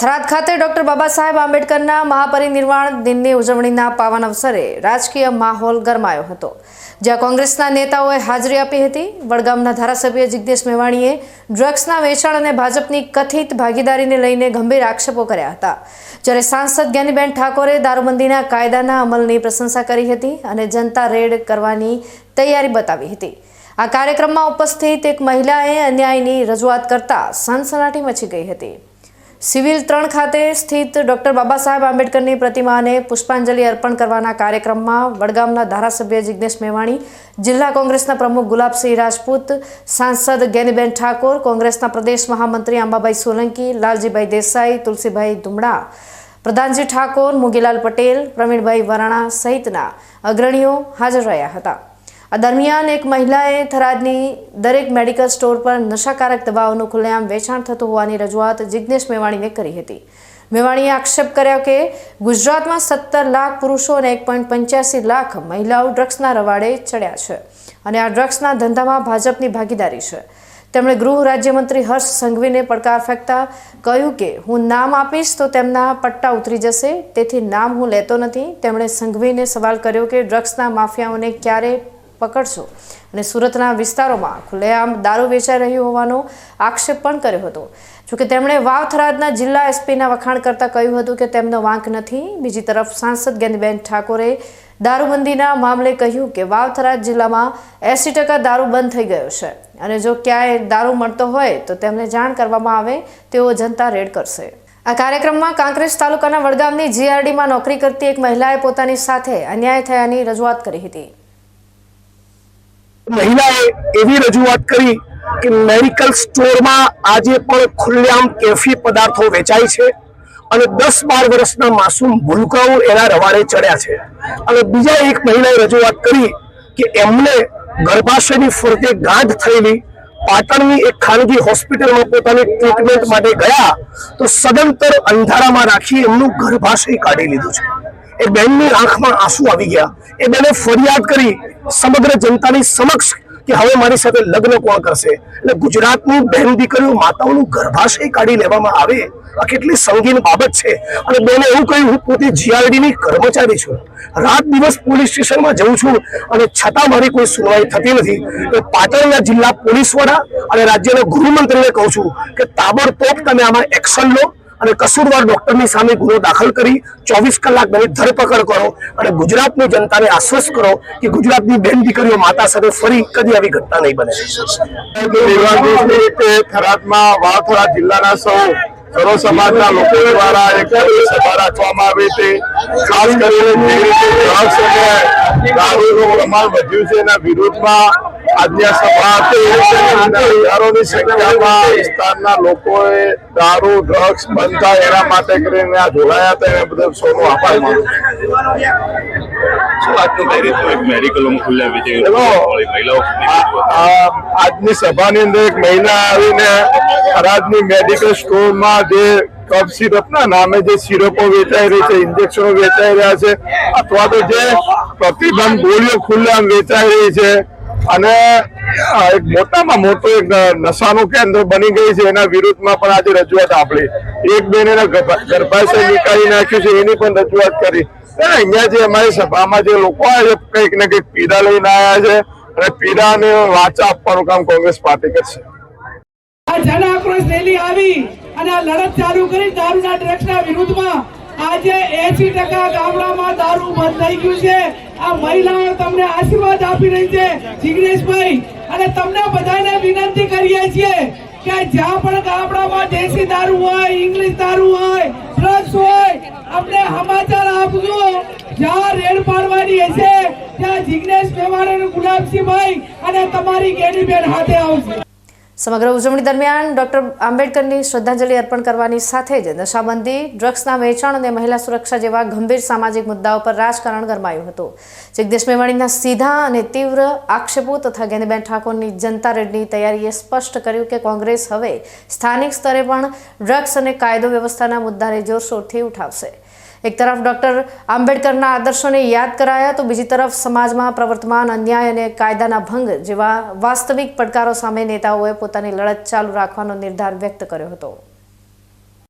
થરાદ ખાતે ડોક્ટર બાબા સાહેબ આંબેડકરના મહાપરિનિર્વાણ દિનની ઉજવણીના પાવન અવસરે રાજકીય માહોલ ગરમાયો હતો, જ્યાં કોંગ્રેસના નેતાઓએ હાજરી આપી હતી. વડગામના ધારાસભ્ય જિજ્ઞેશ મેવાણીએ ડ્રગ્સના વેચાણ અને ભાજપની કથિત ભાગીદારીને લઈને ગંભીર આક્ષેપો કર્યા હતા. જ્યારે સાંસદ જ્ઞાનીબેન ઠાકોરે દારૂબંધીના કાયદાના અમલની પ્રશંસા કરી હતી અને જનતા રેડ કરવાની તૈયારી બતાવી હતી. આ કાર્યક્રમમાં ઉપસ્થિત એક મહિલાએ અન્યાયની રજૂઆત કરતા સનસનાટી મચી ગઈ હતી. સિવિલ ત્રણ ખાતે સ્થિત ડોક્ટર બાબા સાહેબ આંબેડકરની પ્રતિમાને પુષ્પાંજલિ અર્પણ કરવાના કાર્યક્રમમાં વડગામના ધારાસભ્ય જિગ્નેશ મેવાણી, જિલ્લા કોંગ્રેસના પ્રમુખ ગુલાબસિંહ રાજપૂત, સાંસદ ગેનીબેન ઠાકોર, કોંગ્રેસના પ્રદેશ મહામંત્રી અંબાભાઈ સોલંકી, લાલજીભાઈ દેસાઈ, તુલસીભાઈ ધુમડા, પ્રધાનજી ઠાકોર, મુગીલાલ પટેલ, પ્રવીણભાઈ વરાણા સહિતના અગ્રણીઓ હાજર રહ્યા હતા. આ દરમિયાન એક મહિલાએ થરાદની દરેક મેડિકલ સ્ટોર પર નશાકારક દવાઓનું ખુલ્લેઆમ વેચાણ થતું હોવાની રજૂઆત જિગ્નેશ મેવાણીને કરી હતી. મેવાણીએ આક્ષેપ કર્યો કે ગુજરાતમાં સત્તર લાખ પુરુષો અને એક પોઈન્ટ પંચ્યાસી લાખ મહિલાઓ ડ્રગ્સના રવાડે ચડ્યા છે અને આ ડ્રગ્સના ધંધામાં ભાજપની ભાગીદારી છે. તેમણે ગૃહ રાજ્યમંત્રી હર્ષ સંઘવીને પડકાર ફેંકતા કહ્યું કે, હું નામ આપીશ તો તેમના પટ્ટા ઉતરી જશે, તેથી નામ હું લેતો નથી. તેમણે સંઘવીને સવાલ કર્યો કે, ડ્રગ્સના માફિયાઓને ક્યારે પકડશો. અને સુરતના વિસ્તારોમાં ખુલ્લેઆમ દારૂ વેચાઈ રહ્યું હોવાનો આક્ષેપ પણ કર્યો હતો. જોકે તેમણે વાવ થરાદના જિલ્લા એસપીના વખાણ કરતાં કહ્યું હતું કે તેમનો વાંક નથી. બીજી તરફ સાંસદ જ્ઞાનીબેન ઠાકોરે દારૂબંધીના મામલે કહ્યું કે વાવ થરાદ જિલ્લામાં એંસી ટકા દારૂ બંધ થઈ ગયો છે. અને જો ક્યાંય દારૂ મળતો હોય તો તેમને જાણ કરવામાં આવે, તેઓ જનતા રેડ કરશે. આ કાર્યક્રમમાં કાંકરેજ તાલુકાના વડગામની જીઆરડીમાં નોકરી કરતી એક મહિલાએ પોતાની સાથે અન્યાય થયાની રજૂઆત કરી હતી. મહિલાએ એવી રજૂઆત કરી કે મેડિકલ સ્ટોરમાં આજે પણ ખુલ્લેઆમ કેફી પદાર્થો વેચાય છે અને દસ બાર વર્ષના માસૂમ ભૂલકાઓ એના રવાડે ચડ્યા છે. અને બીજા એક મહિલાએ રજૂઆત કરી કે એમને ગર્ભાશયની ફરતે ગાંઠ થયેલી પાટણની એક ખાનગી હોસ્પિટલમાં પોતાની ટ્રીટમેન્ટ માટે ગયા તો સદંતર અંધારામાં રાખી એમનું ગર્ભાશય કાઢી લીધું છે. એ બહેનની આંખમાં આંસુ આવી ગયા. એ બહેને ફરિયાદ કરી સમગ્ર જનતાની સમક્ષ કે હવે મારી સાથે લગ્ન કોણ કરશે? એટલે ગુજરાતની બહેન દીકરીઓ માતાઓનું ગર્ભાશય કાઢી લેવામાં આવે આ કેટલી સંગીન બાબત છે. અને બેને એવું કહ્યું, હું પોતે જીઆરડીની કર્મચારી છું. રાત દિવસ પોલીસ સ્ટેશનમાં જઉં છું અને છતાં મારી કોઈ સુનવાઈ થતી નથી. તો પાટણના જિલ્લા પોલીસ વડા અને રાજ્યના ગૃહમંત્રીને કહું છું કે તાબડતોબ તમે આમાં એક્શન લો. અને કસૂરવાર ડોક્ટરની સામે ગુનો દાખલ કરી ચોવીસ કલાક તેની ધરપકડ કરો અને ગુજરાતની જનતાને આશ્વસ્ત કરો કે ગુજરાતની બેન દીકરીઓ માતા સાથે ફરી કદી આવી ઘટના નહીં બને. જિલ્લાના સૌ સર્વ સમાજના લોકો દ્વારા એક સભા રાખવામાં આવી હતી. ખાસ કરીને જે રીતે પ્રમાણ વધ્યું છે એના વિરોધમાં આજની આ સભા હતી સંખ્યામાં વિસ્તારના લોકોએ દારૂ ડ્રગ્સ બંધ થાય એના માટે કરીને જોડાયા હતા એને બદલ સૌનો આભાર માનું આ- આજની સભાની અંદર એક મહિલા આવીને ખરાજની મેડિકલ સ્ટોરમાં જે કફ સિરપના નામે જે સિરપો વેચાઈ રહી છે ઇન્જેક્શનો વેચાઈ રહ્યા છે અથવા તો જે પ્રતિબંધ ગોળીઓ ખુલ્લા વેચાઈ રહી છે અને એક મોટામાં મોટું એક નશાનું કેન્દ્ર બની ગઈ છે, એના વિરુદ્ધમાં પણ આજે રજૂઆત આપણી એક બેન એના ગર્ભાશય નીકાળી નાખ્યું છે, એની પણ રજૂઆત કરી. અહીંયા જે અમારી સભામાં જે લોકો આવ્યા છે, કંઈક ને કંઈક પીડા લઈને આવ્યા છે, અને પીડાને વાચા આપવાનું કામ કોંગ્રેસ પાર્ટી કરશે જન આક્રોશ રેલી આવી અને આ લડત ચાલુ કરી, દારૂના ડ્રગ્સના વિરુદ્ધમાં આજે એસી ટકા ગામડામાં દારૂ બંધ થઈ ગયું છે. આ મહિલાઓ તમને આશીર્વાદ આપી રહી છે, જિગ્નેશભાઈ. અને તમને બધાને વિનંતી કરીએ છીએ કે જ્યાં પણ ગામડામાં દેશી દારૂ હોય, ઇંગ્લિશ દારૂ હોય ડ્રગ્સ હોય, અમને સમાચાર આપજો. જ્યાં રેડ પાડવાની હશે, ત્યાં જિગ્નેશ મેવાણી અને ગુલાબસિંહભાઈ અને તમારી ગેડીબેન હાથે આવશે. સમગ્ર ઉજવણી દરમિયાન ડોક્ટર આંબેડકરની શ્રદ્ધાંજલિ અર્પણ કરવાની સાથે જ નશાબંધી, ડ્રગ્સના વેચાણ અને મહિલા સુરક્ષા જેવા ગંભીર સામાજિક મુદ્દાઓ પર રાજકારણ ગરમાયું હતું. જગદીશ મેવાણીના સીધા અને તીવ્ર આક્ષેપો તથા ગેનીબેન ઠાકોરની જનતા રેડની તૈયારીએ સ્પષ્ટ કર્યું કે કોંગ્રેસ હવે સ્થાનિક સ્તરે પણ ડ્રગ્સ અને કાયદો વ્યવસ્થાના મુદ્દાને જોરશોરથી ઉઠાવશે. એક તરફ ડૉક્ટર આંબેડકરના આદર્શોને યાદ કરાયા તો બીજી તરફ સમાજમાં પ્રવર્તમાન અન્યાય અને કાયદાના ભંગ જેવા વાસ્તવિક પડકારો સામે નેતાઓએ પોતાની લડત ચાલુ રાખવાનો નિર્ધાર વ્યક્ત કર્યો હતો.